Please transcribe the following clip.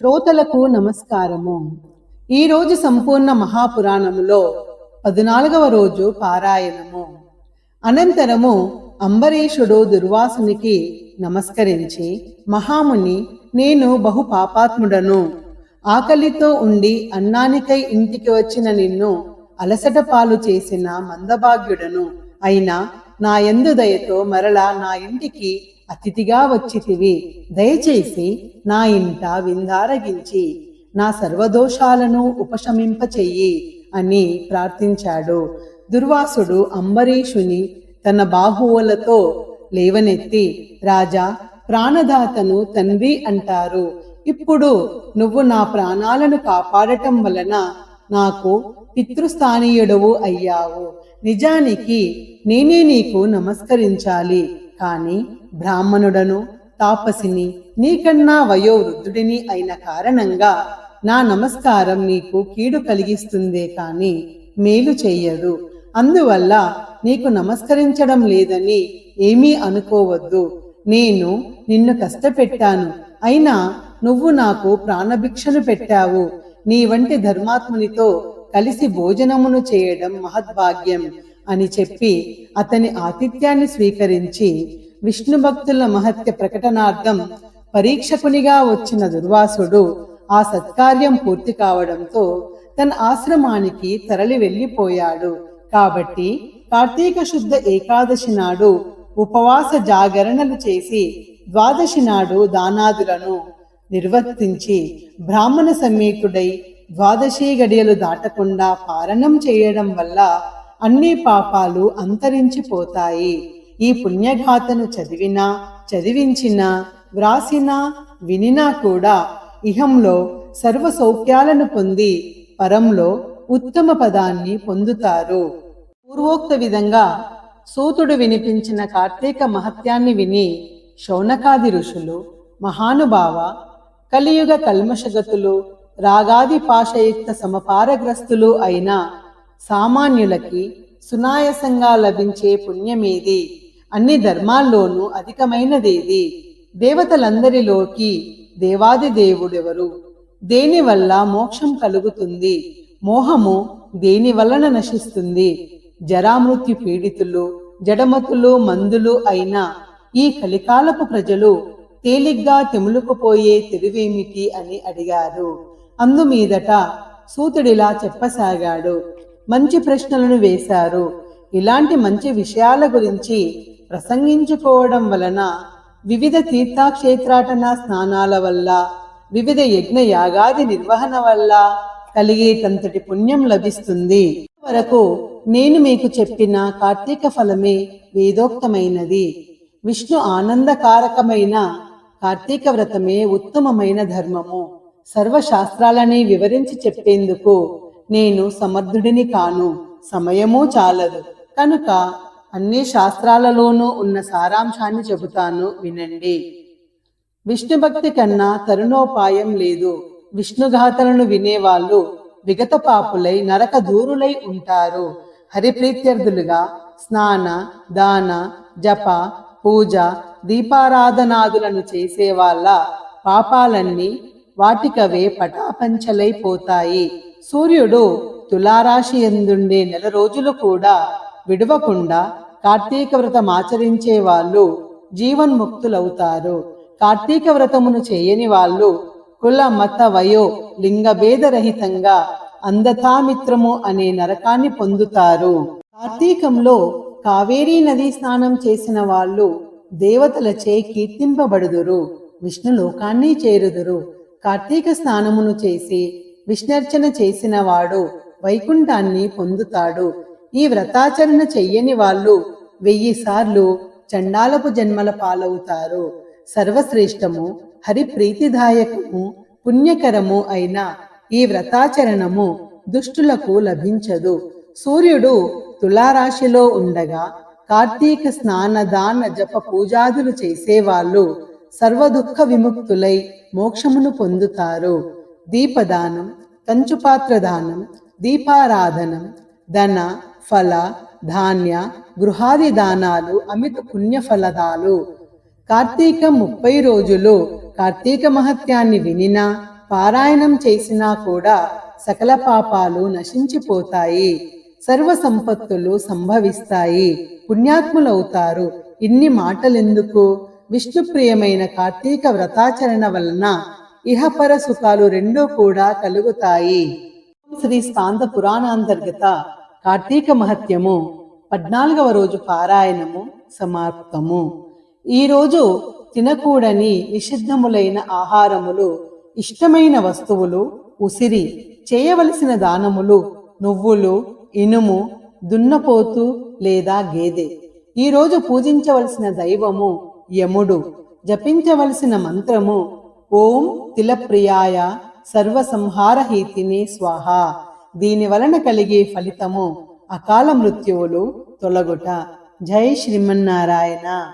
శ్రోతలకు నమస్కారము. ఈరోజు సంపూర్ణ మహాపురాణములో పద్నాలుగవ రోజు పారాయణము. అనంతరము అంబరీషుడు దుర్వాసునికి నమస్కరించి మహాముని నేను బహు పాపాత్ముడను. ఆకలితో ఉండి అన్నానికై ఇంటికి వచ్చిన నిన్ను అలసట పాలు చేసిన మందభాగ్యుడను. అయినా నా ఎందు దయతో మరలా నా ఇంటికి అతిథిగా వచ్చితివి. దయచేసి నా ఇంట విందారగించి నా సర్వదోషాలను ఉపశమింపచెయ్యి అని ప్రార్థించాడు. దుర్వాసుడు అంబరీషుని తన బాహువులతో లేవనెత్తి రాజా ప్రాణదాతను తండ్రి అంటారు. ఇప్పుడు నువ్వు నా ప్రాణాలను కాపాడటం వలన నాకు పితృస్థానీయుడవు అయ్యావు. నిజానికి నేనే నీకు నమస్కరించాలి. కాని బ్రాహ్మణుడను తాపసిని నీకన్నా వయోవృద్ధుడిని అయిన కారణంగా నా నమస్కారం నీకు కీడు కలిగిస్తుందే కాని మేలు చెయ్యదు అందువల్ల నీకు నమస్కరించడం లేదని ఏమీ అనుకోవద్దు. నేను నిన్ను కష్టపెట్టాను. అయినా నువ్వు నాకు ప్రాణభిక్షను పెట్టావు. నీ వంటి ధర్మాత్మునితో కలిసి భోజనమును చేయడం మహద్భాగ్యం అని చెప్పి అతని ఆతిథ్యాన్ని స్వీకరించి విష్ణు భక్తుల మహత్య ప్రకటనార్థం పరీక్షకునిగా వచ్చిన దుర్వాసుడు ఆ సత్కార్యం పూర్తి కావడంతో తన ఆశ్రమానికి తరలి వెళ్ళిపోయాడు. కాబట్టి కార్తీక శుద్ధ ఏకాదశి నాడు ఉపవాస జాగరణలు చేసి ద్వాదశి నాడు దానాదులను నిర్వర్తించి బ్రాహ్మణ సమేతుడై ద్వాదశి గడియలు దాటకుండా పారణం చేయడం వల్ల అన్ని పాపాలు అంతరించిపోతాయి. ఈ పుణ్యగాథను చదివినా చదివించినా వ్రాసినా వినినా కూడా ఇహంలో సర్వ సౌఖ్యాలను పొంది పరంలో ఉత్తమ పదాన్ని పొందుతారు. పూర్వోక్త విధంగా సూతుడు వినిపించిన కార్తీక మహత్యాన్ని విని శౌనకాది ఋషులు మహానుభావ కలియుగ కల్మషగతులు రాగాది పాశయుక్త సమపారగ్రస్తులు అయిన సామాన్యులకి సునాయసంగా లభించే పుణ్యమేది. అన్ని ధర్మాల్లోనూ అధికమైనదేది. దేవతలందరిలోకి దేవాది దేవుడెవరు? దేనివల్ల మోక్షం కలుగుతుంది? మోహము దేని వలన నశిస్తుంది? జరామృత్యు పీడితులు జడమతులు మందులు అయిన ఈ కలికాలపు ప్రజలు తేలిగ్గా తెములుకుపోయే తెలివేమిటి అని అడిగారు. అందుమీదట సూతుడిలా చెప్పసాగాడు. మంచి ప్రశ్నలను వేశారు. ఇలాంటి మంచి విషయాల గురించి ప్రసంగించుకోవడం వలన వివిధ తీర్థక్షేత్రాటన స్నానాల వల్ల వివిధ యజ్ఞ యాగాది నిర్వహణ వల్ల కలిగేటంతటి పుణ్యం లభిస్తుంది. వరకు నేను మీకు చెప్పిన కార్తీక ఫలమే వేదోక్తమైనది. విష్ణు ఆనందకారకమైన కార్తీక వ్రతమే ఉత్తమమైన ధర్మము. సర్వశాస్త్రాలని వివరించి చెప్పేందుకు నేను సమర్థుడిని కాను. సమయమూ చాలదు. కనుక అన్ని శాస్త్రాలలోనూ ఉన్న సారాంశాన్ని చెబుతాను వినండి. విష్ణు భక్తి కన్నా తరుణోపాయం లేదు. విష్ణుఘాతలను వినేవాళ్ళు విగత పాపులై నరక దూరులై ఉంటారు. హరిప్రీత్యర్థులుగా స్నాన దాన జప పూజ దీపారాధనాదులను చేసేవాళ్ళ పాపాలన్నీ వాటికవే పటాపంచలైపోతాయి. సూర్యుడు తులారాశి ఎందుండే నెల రోజులు కూడా విడవకుండా కార్తీక వ్రతం ఆచరించే వాళ్ళు జీవన్ముక్తులవుతారు. కార్తీక వ్రతమును చేయని వాళ్ళు కుల మత వయో లింగభేదరహితంగా అందతామిత్రము అనే నరకాన్ని పొందుతారు. కార్తీకంలో కావేరీ నదీ స్నానం చేసిన వాళ్ళు దేవతలచే కీర్తింపబడుదురు విష్ణు లోకాన్ని చేరుదురు. కార్తీక స్నానమును చేసి విష్ణర్చన చేసిన వాడు వైకుంఠాన్ని పొందుతాడు. ఈ వ్రతాచరణ చెయ్యని వాళ్ళు వెయ్యి సార్లు చండాలపు జన్మల పాలవుతారు. సర్వశ్రేష్టము హరి ప్రీతిదాయకము పుణ్యకరము అయిన ఈ వ్రతాచరణము దుష్టులకు లభించదు. సూర్యుడు తులారాశిలో ఉండగా కార్తీక స్నాన దాన జప పూజాదులు చేసేవాళ్ళు సర్వదుఃఖ విముక్తులై మోక్షమును పొందుతారు. దీపదానం కంచుపాత్ర దానం దీపారాధనం ధన ఫల ధాన్య గృహాది దానాలు అమిత పుణ్య ఫలదాలు కార్తీక ముప్పై రోజులు కార్తీక మహత్యాన్ని వినినా పారాయణం చేసినా కూడా సకల పాపాలు నశించిపోతాయి. సర్వ సంపత్తులు సంభవిస్తాయి. పుణ్యాత్ములవుతారు. ఇన్ని మాటలెందుకు? విష్ణుప్రియమైన కార్తీక వ్రతాచరణ వలన ఇహపర సుఖాలు రెండూ కూడా కలుగుతాయి. శ్రీ స్కాంద పురాణాంతర్గత కార్తీక మహత్యము పద్నాలుగవ రోజు పారాయణము సమాప్తము. ఈరోజు తినకూడని నిషిద్ధములైన ఆహారములు ఇష్టమైన వస్తువులు ఉసిరి చేయవలసిన దానములు నువ్వులు ఇనుము దున్నపోతు లేదా గేదె. ఈ రోజు పూజించవలసిన దైవము యముడు. జపించవలసిన మంత్రము ఓం తిలప్రియాయ సర్వసంహారహీతిని స్వాహ. దీని వలన కలిగే ఫలితము అకాల మృత్యువులు తొలగుట. జై శ్రీమన్నారాయణ.